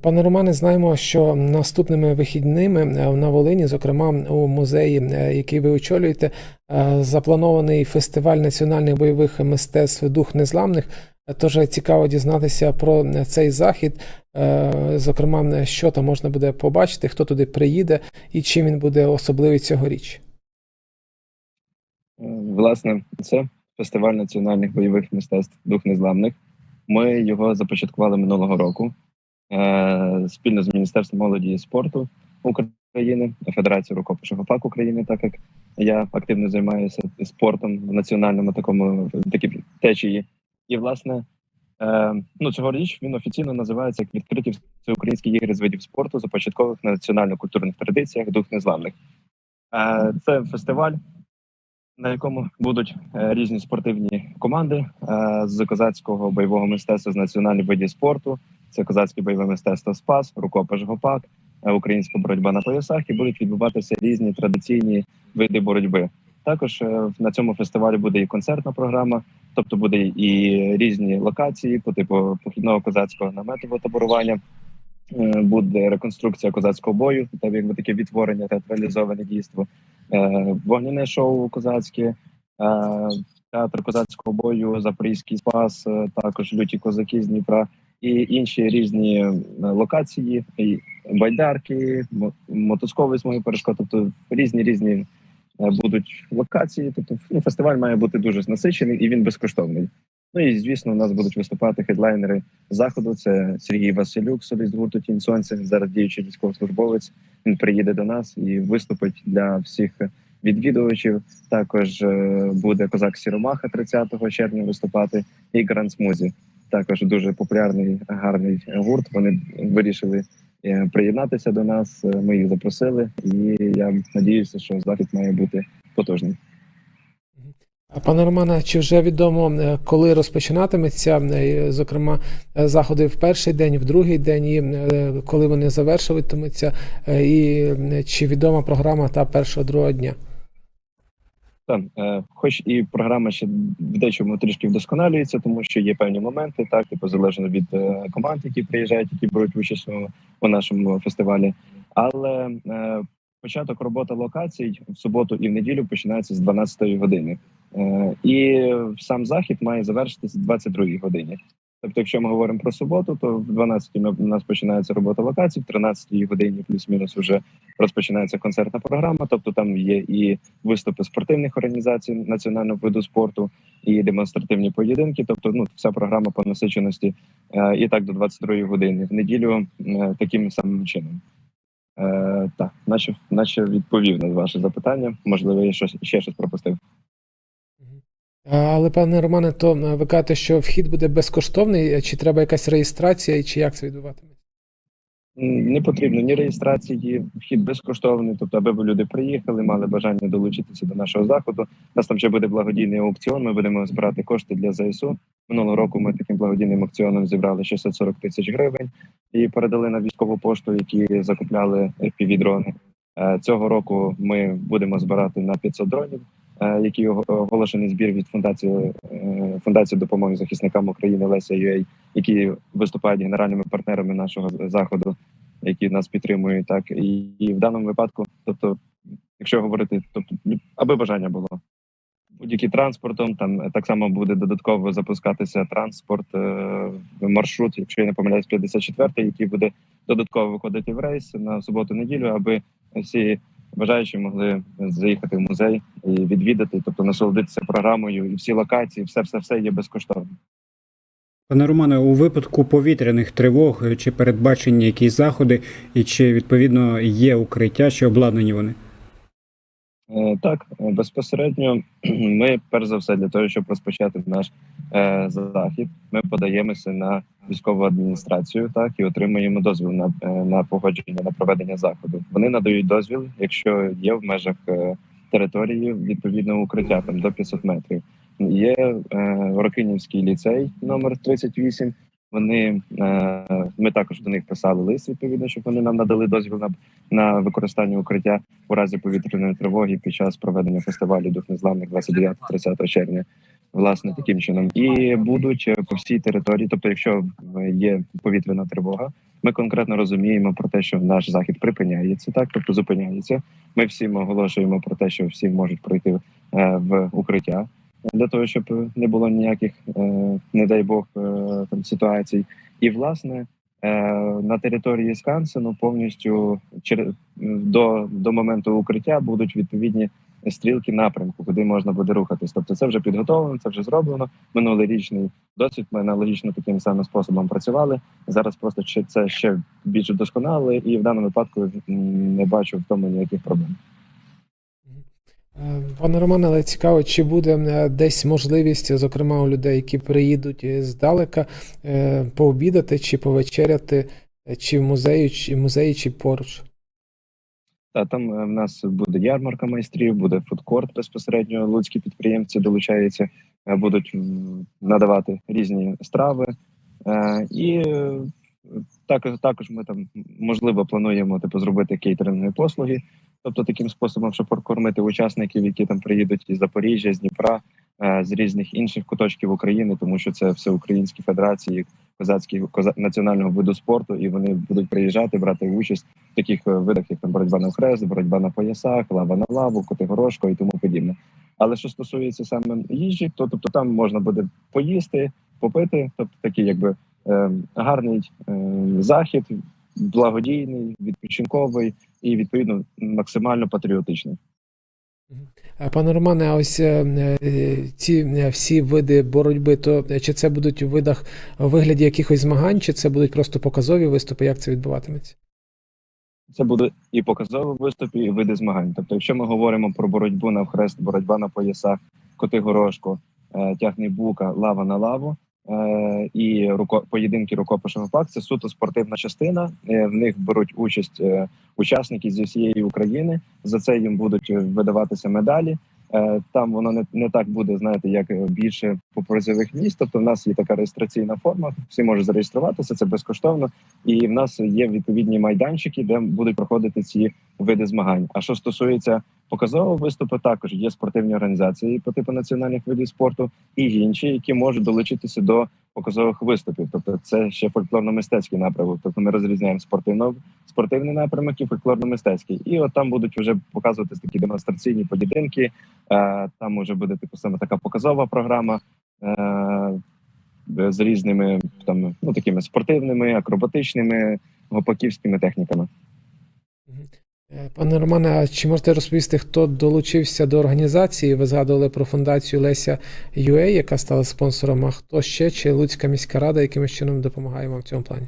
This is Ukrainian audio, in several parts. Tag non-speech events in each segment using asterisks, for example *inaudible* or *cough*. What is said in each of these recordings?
Пане Романе, знаємо, що наступними вихідними е, на Волині, зокрема у музеї, е, який ви очолюєте, е, запланований фестиваль національних бойових мистецтв Дух Незламних. Тож цікаво дізнатися про цей захід, зокрема, що там можна буде побачити, хто туди приїде і чим він буде особливий цьогоріч. Власне, це фестиваль національних бойових мистецтв Дух Незламних. Ми його започаткували минулого року спільно з Міністерством молоді і спорту України, Федерацією рукопашного ПАК України, так як я активно займаюся спортом в національному такому такій течії. І власне, е, ну цьогоріч він офіційно називається як відкриті всеукраїнські ігри з видів спорту, започаткованих на національно-культурних традиціях Дух Незламних. Е, це фестиваль на якому будуть е, різні спортивні команди е, з козацького бойового мистецтва з національних видів спорту. Це козацьке бойове мистецтво Спас, рукопаш гопак, е, українська боротьба на поясах, і будуть відбуватися різні традиційні види боротьби. Також е, на цьому фестивалі буде і концертна програма, тобто буде і різні локації по типу похідного козацького наметового таборування. Е, Буде реконструкція козацького бою, там якби таке відтворення, театралізоване дійство вогняне шоу козацьке, театр козацького бою, Запорізький спас, також люті козаки з Дніпра і інші різні е, локації, і байдарки, мо- мотузковий смуги перешкод, тобто різні різні е, будуть локації. Тобто ну, фестиваль має бути дуже насичений і він безкоштовний. Ну і звісно, у нас будуть виступати хедлайнери заходу. Це Сергій Василюк, соліст гурту Тінь Сонця, зараз діючий військовослужбовець. Він приїде до нас і виступить для всіх відвідувачів. Також е, буде козак Сіромаха 30 червня виступати, і Гранд Смузі. Також дуже популярний гарний гурт. Вони вирішили е, приєднатися до нас. Е, Ми їх запросили, і я надіюся, що захід має бути потужний. Пане Романе, чи вже відомо, е, коли розпочинатиметься, зокрема, заходи в перший день, в другий день, і коли вони завершуватимуться, і чи відома програма та першого другого дня? Так, е, хоч і програма ще в дечому трішки вдосконалюється, тому що є певні моменти, так типу залежно від е, команд, які приїжджають, які беруть участь у, у нашому фестивалі. Але е, початок роботи локацій в суботу і в неділю починається з 12-ї години, е, і сам захід має завершитися з 22-ї годині. Тобто, якщо ми говоримо про суботу, то в 12-й ми- у нас починається робота локацій, в 13-й годині плюс-мінус вже розпочинається концертна програма. Тобто там є і виступи спортивних організацій національного виду спорту і демонстративні поєдинки. Тобто, ну вся програма по насиченості е, і так до 22 години. В неділю е, таким самим чином. Е, так, наче, наче відповів на ваше запитання. Можливо, я щось ще щось пропустив. Але, пане Романе, то е, ви кажете, що вхід буде безкоштовний, е, чи треба якась реєстрація, і чи як це відбуватиметься? Не потрібно ні реєстрації, вхід безкоштовний. Тобто, аби люди приїхали, мали бажання долучитися до нашого заходу. У нас там ще буде благодійний аукціон. Ми будемо збирати кошти для ЗСУ. Минулого року ми таким благодійним аукціоном зібрали 640 тисяч гривень і передали на військову пошту, які закупляли FPV-дрони. Е, Цього року ми будемо збирати на 500 дронів, е, які оголошений збір від фундації е, фундації допомоги захисникам України Леся UA, які виступають генеральними партнерами нашого заходу, які нас підтримують. Так і, і в даному випадку, тобто, якщо говорити, тобто, аби бажання було. Будь-який транспортом, там е, так само буде додатково запускатися транспорт, е, маршрут, якщо я не помиляюсь, 54-й, який буде додатково виходити в рейс на суботу-неділю, аби всі бажаючі могли заїхати в музей і відвідати, тобто насолодитися програмою, і всі локації, все, все, все є безкоштовно. Пане Романе, у випадку повітряних тривог чи передбачені якісь заходи, і чи відповідно є укриття, чи обладнані вони? Е, Так, е, безпосередньо *clears throat* ми перш за все для того, щоб розпочати наш е, захід, ми подаємося на військову адміністрацію, так і отримуємо дозвіл на, е, на погодження на проведення заходу. Вони надають дозвіл, якщо є в межах території відповідного укриття там до 500 метрів. Є е, Рокинівський ліцей номер 38. Вони е, ми також до них писали лист, відповідно, щоб вони нам надали дозвіл на, на використання укриття у разі повітряної тривоги під час проведення фестивалю Дух Незламних 29-30 червня. власне таким чином. І будуть по всій території. Тобто, якщо є повітряна тривога, ми конкретно розуміємо про те, що наш захід припиняється, так тобто зупиняється. Ми всім оголошуємо про те, що всі можуть пройти е, в укриття для того, щоб не було ніяких, е, не дай Бог, е, там ситуацій. І власне е, на території Скансену повністю до, до моменту укриття будуть відповідні стрілки напрямку, куди можна буде рухатись. Тобто, це вже підготовлено, це вже зроблено. Минулорічний досвід. Ми аналогічно таким самим способом працювали. Зараз просто це ще більш вдосконали, і в даному випадку не бачу в тому ніяких проблем. Е, Пане Романе, але цікаво, чи буде е, десь можливість, зокрема у людей, які приїдуть е, здалека, пообідати чи повечеряти, чи в музеї, чи музеї, чи поруч. Та там в нас буде ярмарка майстрів, буде фудкорт безпосередньо. Луцькі підприємці долучаються, будуть надавати різні страви. І також також ми там можливо плануємо типу зробити кейтерингові послуги, тобто таким способом, щоб прокормити учасників, які там приїдуть із Запоріжжя, з Дніпра, е, з різних інших куточків України, тому що це все українські федерації козацькі коза національного виду спорту, і вони будуть приїжджати, брати участь в таких е, видах, як там боротьба на хрест, боротьба на поясах, лава на лаву, котигорошко і тому подібне. Але що стосується саме їжі, то тобто там можна буде поїсти, попити, тобто такий якби е, гарний е, захід, благодійний, відпочинковий і відповідно максимально патріотичний. Пане Романе, а ось е, е, ці е, всі види боротьби, то чи це будуть у видах у вигляді якихось змагань, чи це будуть просто показові виступи? Як це відбуватиметься? Це буде і показовий виступ, і види змагань. Тобто, якщо ми говоримо про боротьбу на хрест, боротьба на поясах, коти горошко, е, бука, лава на лаву. Е, І поєдинки рукопашного пак це суто спортивна частина. Е, В них беруть участь е, учасники зі всієї України. За це їм будуть видаватися медалі. Там воно не, не так буде, знаєте, як більше по призових міст. Тобто, в нас є така реєстраційна форма. Всі можуть зареєструватися, це безкоштовно. І в нас є відповідні майданчики, де будуть проходити ці види змагань. А що стосується показового виступу, також є спортивні організації по типу національних видів спорту і інші, які можуть долучитися до показових виступів. Тобто, це ще фольклорно-мистецький напрямок. Тобто ми розрізняємо спортивно спортивний напрямок і фольклорно-мистецький. І от там будуть вже показуватись такі демонстраційні поєдинки. Е, Там може буде типу саме така показова програма. Е, з різними там ну такими спортивними, акробатичними, гопаківськими техніками. Е, Пане Романе, а чи можете розповісти, хто долучився до організації? Ви згадували про фундацію Леся UA, яка стала спонсором, а хто ще, чи Луцька міська рада якимось чином допомагає вам в цьому плані?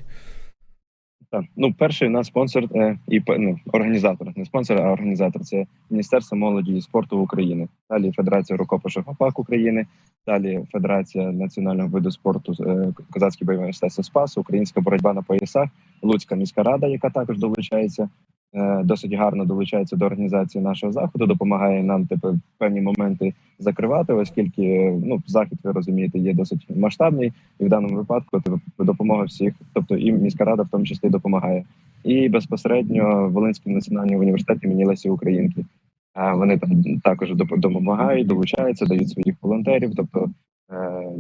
Так, ну перший у нас спонсор е, і ну, організатор, не спонсор, а організатор це Міністерство молоді і спорту України. Далі Федерація рукопашного ПАК України, далі Федерація національного виду спорту е, Козацький бойовий мистецтво Спас, Українська боротьба на поясах, Луцька міська рада, яка також долучається. Е, Досить гарно долучається до організації нашого заходу, допомагає нам типу, певні моменти закривати, оскільки е, ну захід, ви розумієте, є досить масштабний, і в даному випадку типу, допомога всіх, тобто і міська рада в тому числі допомагає. І безпосередньо Волинський національний університет імені Лесі Українки. А вони там також допомагають, долучаються, дають своїх волонтерів. Тобто, е,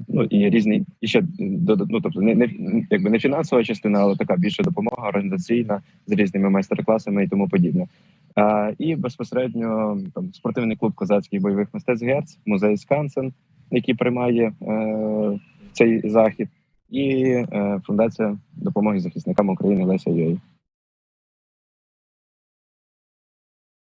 ну і різні і ще ну, тобто не, не якби не фінансова частина, але така більше допомога організаційна з різними майстер-класами і тому подібне. А, і безпосередньо там спортивний клуб козацьких бойових мистецтв Герц, музей Скансен, який приймає е, цей захід, і е, фундація допомоги захисникам України Леся Юй.